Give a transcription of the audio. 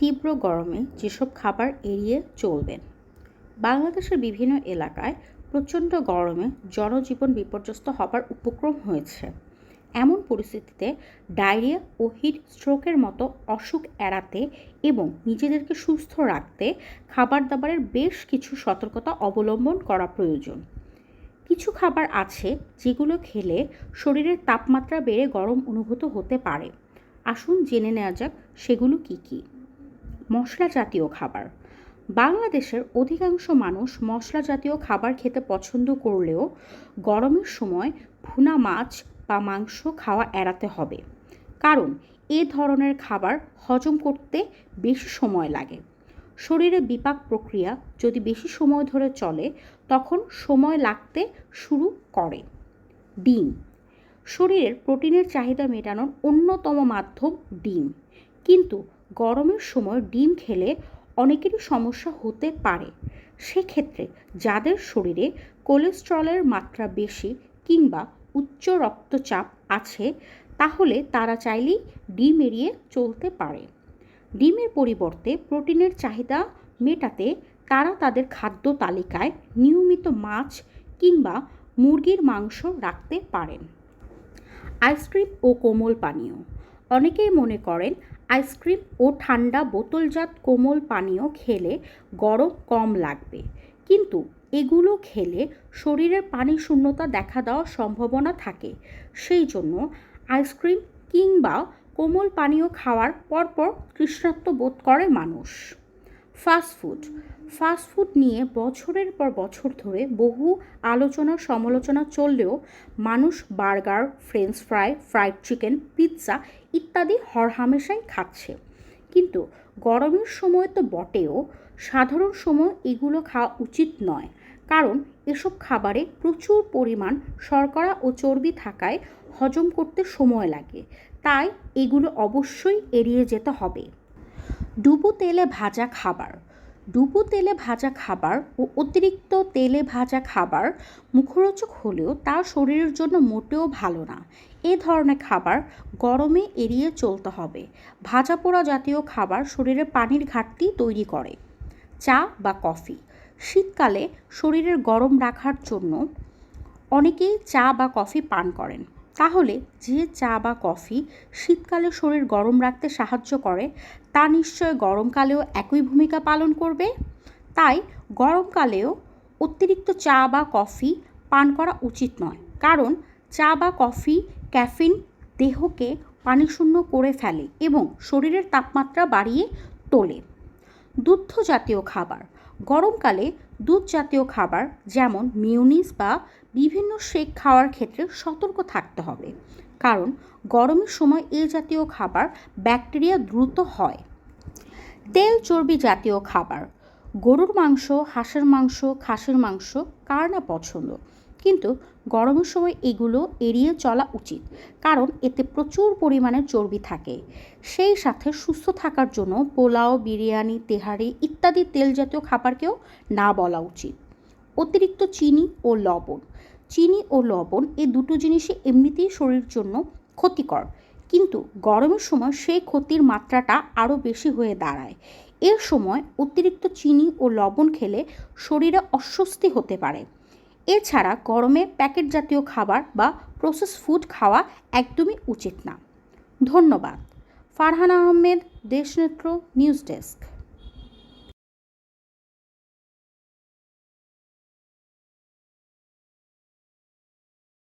তীব্র গরমে যেসব খাবার এড়িয়ে চলবেন বাংলাদেশের বিভিন্ন এলাকায় প্রচণ্ড গরমে জনজীবন বিপর্যস্ত হবার উপক্রম হয়েছে। এমন পরিস্থিতিতে ডায়রিয়া ও হিট স্ট্রোকের মতো অসুখ এড়াতে এবং নিজেদেরকে সুস্থ রাখতে খাবার দাবারের বেশ কিছু সতর্কতা অবলম্বন করা প্রয়োজন। কিছু খাবার আছে যেগুলো খেলে শরীরের তাপমাত্রা বেড়ে গরম অনুভূত হতে পারে। আসুন জেনে নেওয়া যাক সেগুলো কি কি। মশলা জাতীয় খাবার। বাংলাদেশের অধিকাংশ মানুষ মশলা জাতীয় খাবার খেতে পছন্দ করলেও গরমের সময় ভুনা মাছ বা মাংস খাওয়া এড়াতে হবে। কারণ এ ধরনের খাবার হজম করতে বেশি সময় লাগে। শরীরে বিপাক প্রক্রিয়া যদি বেশি সময় ধরে চলে, তখন সময় লাগতে শুরু করে। ডিম। শরীরের প্রোটিনের চাহিদা মেটানোর অন্যতম মাধ্যম ডিম। কিন্তু গরমের সময় ডিম খেলে অনেকেরই সমস্যা হতে পারে। সেক্ষেত্রে যাদের শরীরে কোলেস্ট্রলের মাত্রা বেশি কিংবা উচ্চ রক্তচাপ আছে, তাহলে তারা চাইলেই ডিম এড়িয়ে চলতে পারে। ডিমের পরিবর্তে প্রোটিনের চাহিদা মেটাতে তারা তাদের খাদ্য তালিকায় নিয়মিত মাছ কিংবা মুরগির মাংস রাখতে পারেন। আইসক্রিম ও কোমল পানীয়। অনেকেই মনে করেন আইসক্রিম ও ঠান্ডা বোতলজাত কোমল পানীয় খেলে গরম কম লাগবে। কিন্তু এগুলো খেলে শরীরের পানি শূন্যতা দেখা দেওয়ার সম্ভাবনা থাকে। সেই জন্য আইসক্রিম কিংবা কোমল পানীয় খাওয়ার পরপর তৃষ্ণাত্ম বোধ করে মানুষ। ফাস্টফুড ফাস্টফুড নিয়ে বছরের পর বছর ধরে বহু আলোচনা সমালোচনা চললেও মানুষ burger, French fry, fried chicken, pizza ইত্যাদি হরহামেশাই খাচ্ছে। কিন্তু গরমের সময় তো বটেও, সাধারণ সময় এগুলো খাওয়া উচিত নয়। কারণ এসব খাবারে প্রচুর পরিমাণ শর্করা ও চর্বি থাকায় হজম করতে সময় লাগে। তাই এগুলো অবশ্যই এড়িয়ে যেতে হবে। ডুবো তেলে ভাজা খাবার। ডুবো তেলে ভাজা খাবার ও অতিরিক্ত তেলে ভাজা খাবার মুখরোচক হলেও তা শরীরের জন্য মোটেও ভালো না। এ ধরনের খাবার গরমে এড়িয়ে চলতে হবে। ভাজা পোড়া জাতীয় খাবার শরীরে পানির ঘাটতি তৈরি করে। চা বা কফি। শীতকালে শরীরের গরম রাখার জন্য অনেকেই চা বা কফি পান করেন। তাহলে যে চা বা কফি শীতকালে শরীর গরম রাখতে সাহায্য করে, তা নিশ্চয় গরমকালেও একই ভূমিকা পালন করবে? তাই গরমকালেও অতিরিক্ত চা বা কফি পান করা উচিত নয়। কারণ চা বা কফি ক্যাফিন দেহকে পানিশূন্য করে ফেলে এবং শরীরের তাপমাত্রা বাড়িয়ে তোলে। দুগ্ধ জাতীয় খাবার, গরমকালে দুধ জাতীয় খাবার যেমন মিউনিস বা বিভিন্ন শেক খাওয়ার ক্ষেত্রে সতর্ক থাকতে হবে। কারণ গরমের সময় এ জাতীয় খাবার ব্যাকটেরিয়া দ্রুত হয়। তেল চর্বি জাতীয় খাবার, গরুর মাংস, হাঁসের মাংস, খাসির মাংস, কার না পছন্দ কিন্তু গরমের সময় এগুলো এড়িয়ে চলা উচিত, কারণ এতে প্রচুর পরিমাণে চর্বি থাকে। সেই সাথে সুস্থ থাকার জন্য পোলাও, বিরিয়ানি, তেহারি ইত্যাদি তেল জাতীয় খাবারকেও না বলা উচিত। অতিরিক্ত চিনি ও লবণ। চিনি ও লবণ এই দুটো জিনিসই এমনিতেই শরীরের জন্য ক্ষতিকর, কিন্তু গরমের সময় সেই ক্ষতির মাত্রাটা আরও বেশি হয়ে দাঁড়ায়। এর সময় অতিরিক্ত চিনি ও লবণ খেলে শরীরে অস্বস্তি হতে পারে। এছাড়া গরমে প্যাকেট জাতীয় খাবার বা প্রসেস ফুড খাওয়া একদমই উচিত না। ধন্যবাদ। Farhan Ahmed Deshnetra news desk.